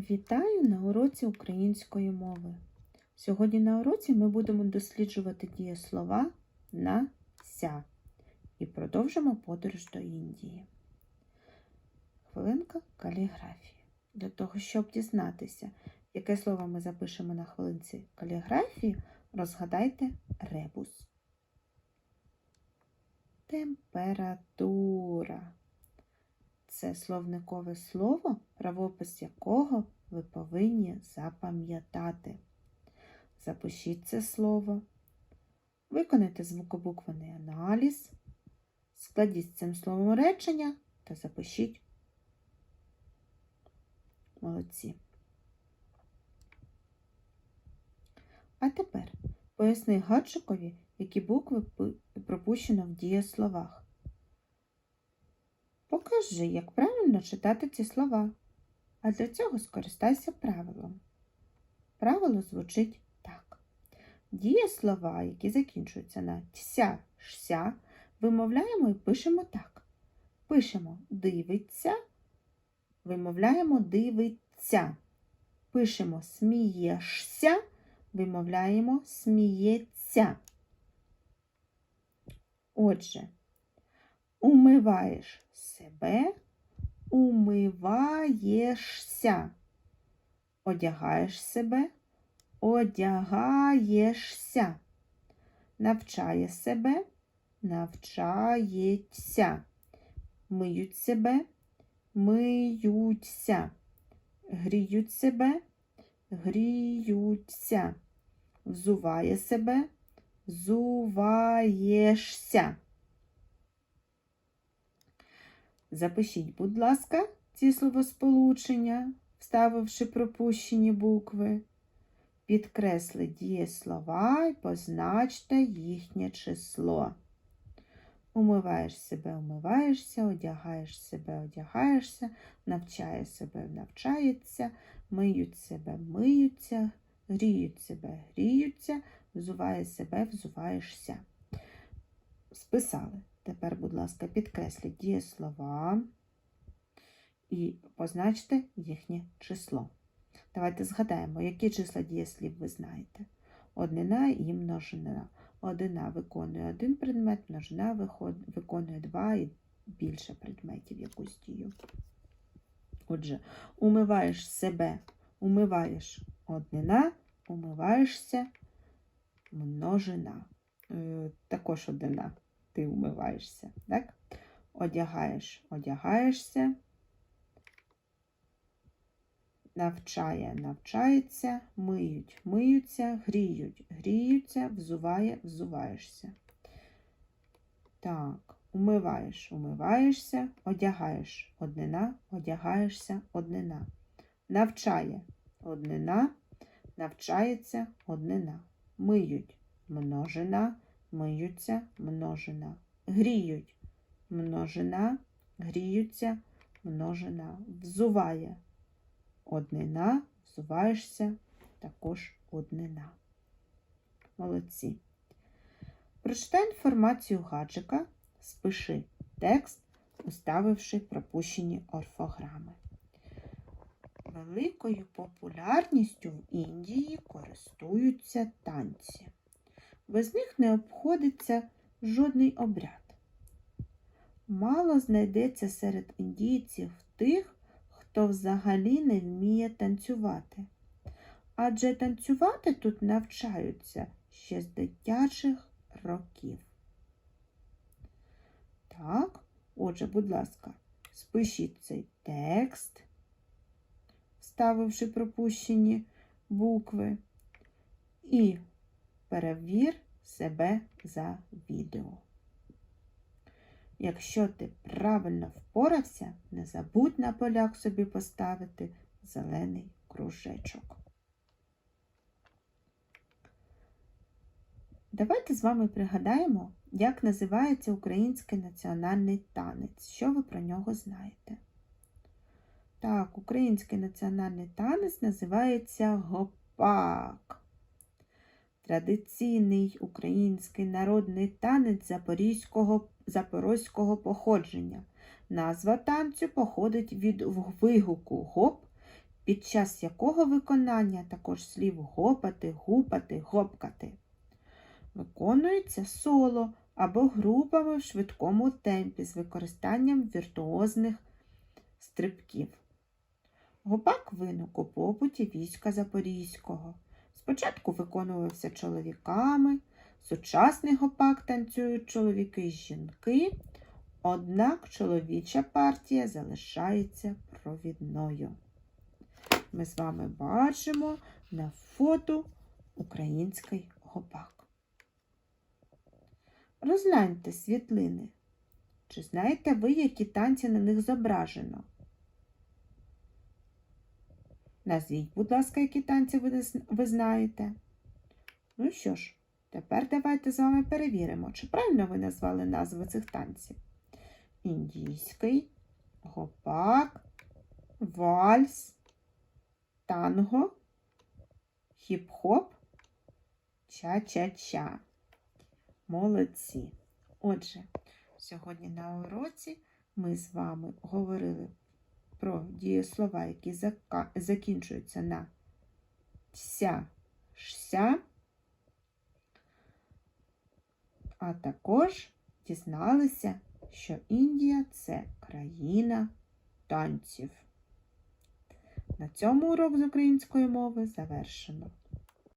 Вітаю на уроці української мови. Сьогодні на уроці ми будемо досліджувати дієслова на ся і продовжимо подорож до Індії. Хвилинка каліграфії. Для того, щоб дізнатися, яке слово ми запишемо на хвилинці каліграфії, розгадайте ребус. Температура. Це словникове слово, правопис якого ви повинні запам'ятати. Запишіть це слово, виконайте звукобуквений аналіз, складіть цим словом речення та запишіть. Молодці. А тепер поясни гаджикові, які букви пропущено в дієсловах. Покажи, як правильно читати ці слова. А для цього скористайся правилом. Правило звучить так. Дієслова, які закінчуються на тся, шся, вимовляємо і пишемо так. Пишемо дивиться, вимовляємо дивиться. Пишемо смієшся, вимовляємо сміється. Отже, умиваєш себе, умиваєшся. Одягаєш себе, одягаєшся. Навчає себе, навчається. Миють себе, миються. Гріють себе, гріються. Взуває себе, взуваєшся. Запишіть, будь ласка, ці словосполучення, вставивши пропущені букви. Підкресли дієслова і позначте їхнє число. Умиваєш себе, умиваєшся, одягаєш себе, одягаєшся, навчає себе, навчається, миють себе, миються, гріють себе, гріються, взуває себе, взуваєшся. Списали. Тепер, будь ласка, підкресліть дієслова і позначте їхнє число. Давайте згадаємо, які числа дієслів ви знаєте. Однина і множина. Одина виконує один предмет, множина виконує два і більше предметів якусь дію. Отже, умиваєш себе, умиваєш однина, умиваєшся множина. Е, також одина ти умиваєшся, так? Одягаєш, одягаєшся, навчає, навчається, миють, миються, гріють, гріються, взуває, взуваєшся. Так, умиваєш, умиваєшся, одягаєш однина, одягаєшся однина. Навчає однина, навчається однина. Миють множина, миються, множина. Гріють множина, гріються, множина. Взуває однина, взуваєшся, також однина. Молодці. Прочитай інформацію гаджика, спиши текст, уставивши пропущені орфограми. Великою популярністю в Індії користуються танці. Без них не обходиться жодний обряд. Мало знайдеться серед індійців тих, хто взагалі не вміє танцювати. Адже танцювати тут навчаються ще з дитячих років. Так, отже, будь ласка, спишіть цей текст, вставивши пропущені букви, і перевір себе за відео. Якщо ти правильно впорався, не забудь на поляк собі поставити зелений кружечок. Давайте з вами пригадаємо, як називається український національний танець. Що ви про нього знаєте? Так, український національний танець називається гопак. Традиційний український народний танець запорізького, запорозького походження. Назва танцю походить від вигуку гоп під час якого виконання також слів гопати, гупати, гопкати. Виконується соло або групами в швидкому темпі з використанням віртуозних стрибків. Гопак виник у побуті війська Запорізького. Спочатку виконувався чоловіками, сучасний гопак танцюють чоловіки і жінки, однак чоловіча партія залишається провідною. Ми з вами бачимо на фото український гопак. Розгляньте світлини. Чи знаєте ви, які танці на них зображено? Назвіть, будь ласка, які танці ви, ви знаєте. Ну що ж, тепер давайте з вами перевіримо, чи правильно ви назвали назви цих танців. Індійський, гопак, вальс, танго, хіп-хоп, ча-ча-ча. Молодці. Отже, сьогодні на уроці ми з вами говорили про дієслова, які закінчуються на ся, шся, а також дізналися, що Індія це країна танців. На цьому урок з української мови завершено.